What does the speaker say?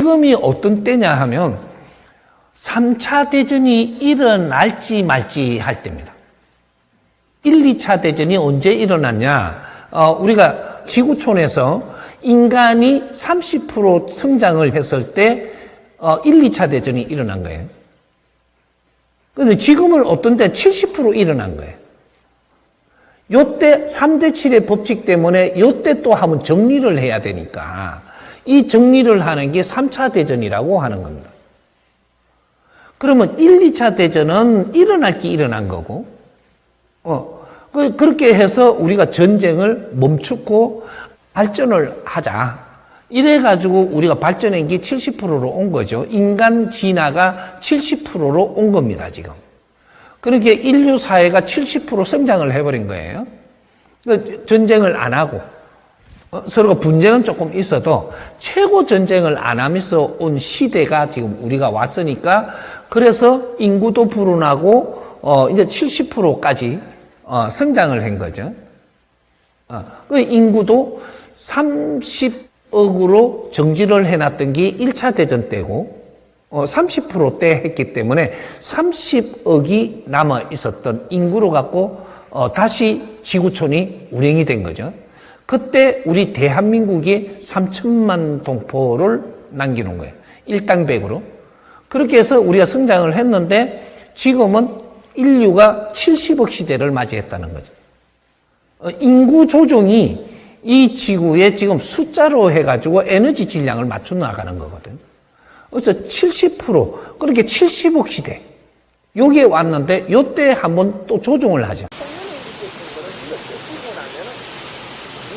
지금이 어떤 때냐 하면 3차 대전이 일어날지 말지 할 때입니다. 1, 2차 대전이 언제 일어났냐? 어, 우리가 지구촌에서 인간이 30% 성장을 했을 때 어, 1, 2차 대전이 일어난 거예요. 근데 지금은 어떤 때 70% 일어난 거예요. 요때 3대 7의 법칙 때문에 요때 또 한번 정리를 해야 되니까 이 정리를 하는 게 3차 대전이라고 하는 겁니다. 그러면 1, 2차 대전은 일어날 게 일어난 거고, 어, 그- 그렇게 해서 우리가 전쟁을 멈추고 발전을 하자. 이래가지고 우리가 발전한 게 70%로 온 거죠. 인간 진화가 70%로 온 겁니다, 지금. 그렇게 인류 사회가 70% 성장을 해버린 거예요. 그 전쟁을 안 하고, 어, 서로가 분쟁은 조금 있어도 최고 전쟁을 안 하면서 온 시대가 지금 우리가 왔으니까 그래서 인구도 불어나고 어 이제 70%까지 어 성장을 한 거죠. 어, 그 인구도 30억으로 정지를 해놨던 게 1차 대전 때고 어, 30%대 했기 때문에 30억이 남아 있었던 인구로 갖고 어, 다시 지구촌이 운행이 된 거죠. 그때 우리 대한민국이 3천만 동포를 남기는 거예요. 일당백으로. 그렇게 해서 우리가 성장을 했는데 지금은 인류가 70억 시대를 맞이했다는 거죠. 어, 인구 조정이 이 지구에 지금 숫자로 해가지고 에너지 질량을 맞춰 나가는 거거든. 그래서 70% 그렇게 70억 시대 요게 왔는데 요때 한번 또 조정을 하죠.